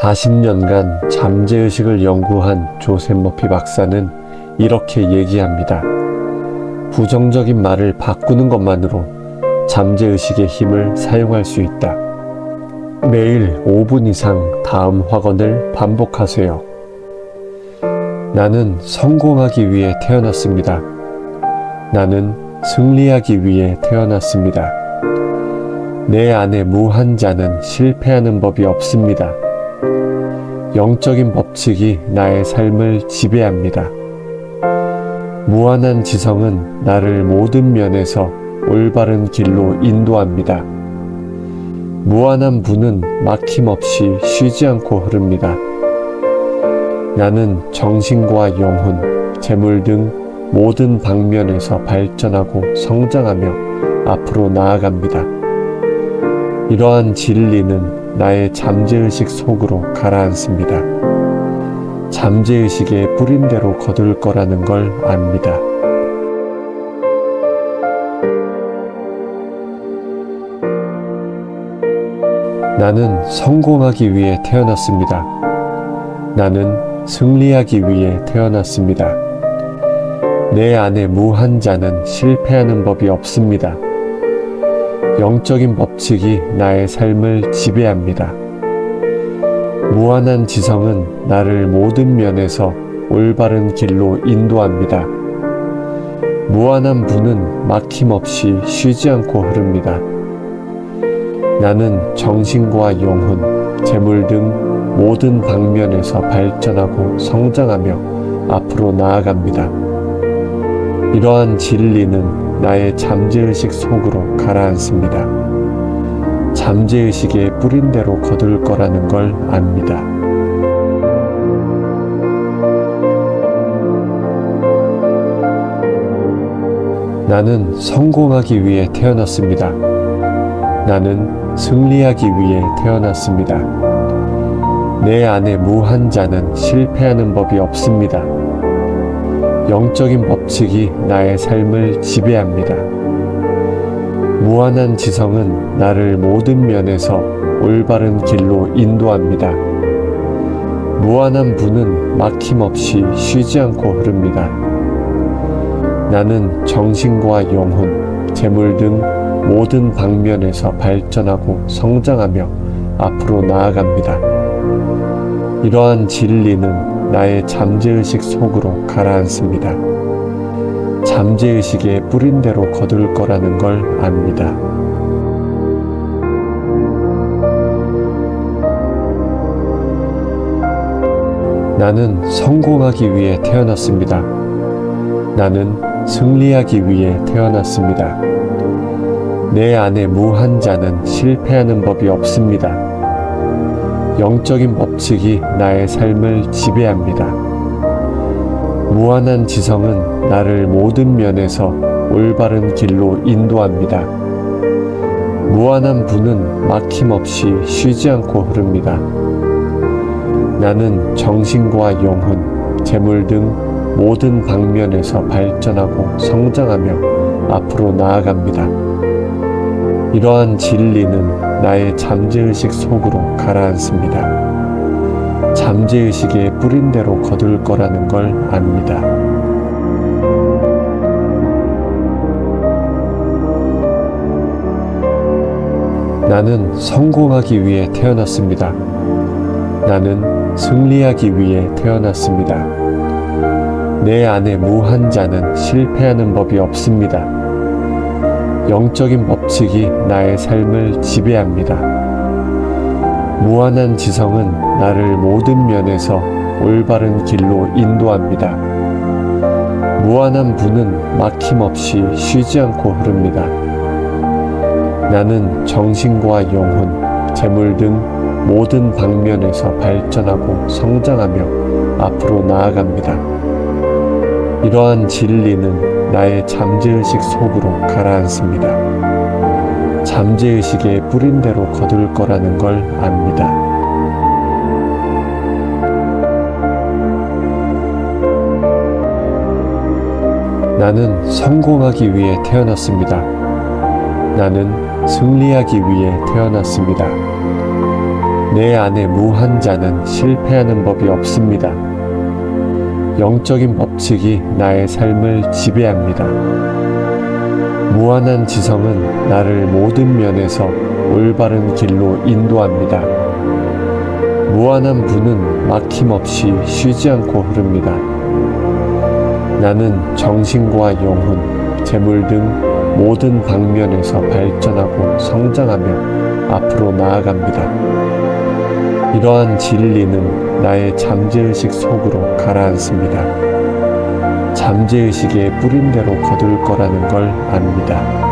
40년간 잠재의식을 연구한 조셉 머피 박사는 이렇게 얘기합니다. 부정적인 말을 바꾸는 것만으로 잠재의식의 힘을 사용할 수 있다. 매일 5분 이상 다음 확언을 반복하세요. 나는 성공하기 위해 태어났습니다. 나는 승리하기 위해 태어났습니다. 내 안에 무한 자는 실패하는 법이 없습니다. 영적인 법칙이 나의 삶을 지배합니다. 무한한 지성은 나를 모든 면에서 올바른 길로 인도합니다. 무한한 분은 막힘없이 쉬지 않고 흐릅니다. 나는 정신과 영혼, 재물 등 모든 방면에서 발전하고 성장하며 앞으로 나아갑니다. 이러한 진리는 나의 잠재의식 속으로 가라앉습니다. 잠재의식에 뿌린 대로 거둘 거라는 걸 압니다. 나는 성공하기 위해 태어났습니다. 나는 승리하기 위해 태어났습니다. 내 안에 무한 자는 실패하는 법이 없습니다. 영적인 법칙이 나의 삶을 지배합니다. 무한한 지성은 나를 모든 면에서 올바른 길로 인도합니다. 무한한 분은 막힘없이 쉬지 않고 흐릅니다. 나는 정신과 영혼, 재물 등 모든 방면에서 발전하고 성장하며 앞으로 나아갑니다. 이러한 진리는 나의 잠재의식 속으로 가라앉습니다. 잠재의식에 뿌린 대로 거둘 거라는 걸 압니다. 나는 성공하기 위해 태어났습니다. 나는 승리하기 위해 태어났습니다. 내 안에 무한 자는 실패하는 법이 없습니다. 영적인 법칙이 나의 삶을 지배합니다. 무한한 지성은 나를 모든 면에서 올바른 길로 인도합니다. 무한한 분은 막힘없이 쉬지 않고 흐릅니다. 나는 정신과 영혼, 재물 등 모든 방면에서 발전하고 성장하며 앞으로 나아갑니다. 이러한 진리는 나의 잠재의식 속으로 가라앉습니다. 잠재의식에 뿌린 대로 거둘 거라는 걸 압니다. 나는 성공하기 위해 태어났습니다. 나는 승리하기 위해 태어났습니다. 내 안에 무한 자는 실패하는 법이 없습니다. 영적인 법칙이 나의 삶을 지배합니다. 무한한 지성은 나를 모든 면에서 올바른 길로 인도합니다. 무한한 분은 막힘없이 쉬지 않고 흐릅니다. 나는 정신과 영혼, 재물 등 모든 방면에서 발전하고 성장하며 앞으로 나아갑니다. 이러한 진리는 나의 잠재의식 속으로 가라앉습니다. 잠재의식에 뿌린 대로 거둘 거라는 걸 압니다. 나는 성공하기 위해 태어났습니다. 나는 승리하기 위해 태어났습니다. 내 안에 무한 자는 실패하는 법이 없습니다. 영적인 법칙이 나의 삶을 지배합니다. 무한한 지성은 나를 모든 면에서 올바른 길로 인도합니다. 무한한 분은 막힘없이 쉬지 않고 흐릅니다. 나는 정신과 영혼, 재물 등 모든 방면에서 발전하고 성장하며 앞으로 나아갑니다. 이러한 진리는 나의 잠재의식 속으로 가라앉습니다. 잠재의식에 뿌린 대로 거둘 거라는 걸 압니다. 나는 성공하기 위해 태어났습니다. 나는 승리하기 위해 태어났습니다. 내 안에 무한 자는 실패하는 법이 없습니다. 영적인 법칙이 나의 삶을 지배합니다. 무한한 지성은 나를 모든 면에서 올바른 길로 인도합니다. 무한한 분은 막힘없이 쉬지 않고 흐릅니다. 나는 정신과 영혼, 재물 등 모든 방면에서 발전하고 성장하며 앞으로 나아갑니다. 이러한 진리는 나의 잠재의식 속으로 가라앉습니다. 잠재의식에 뿌린 대로 거둘 거라는 걸 압니다.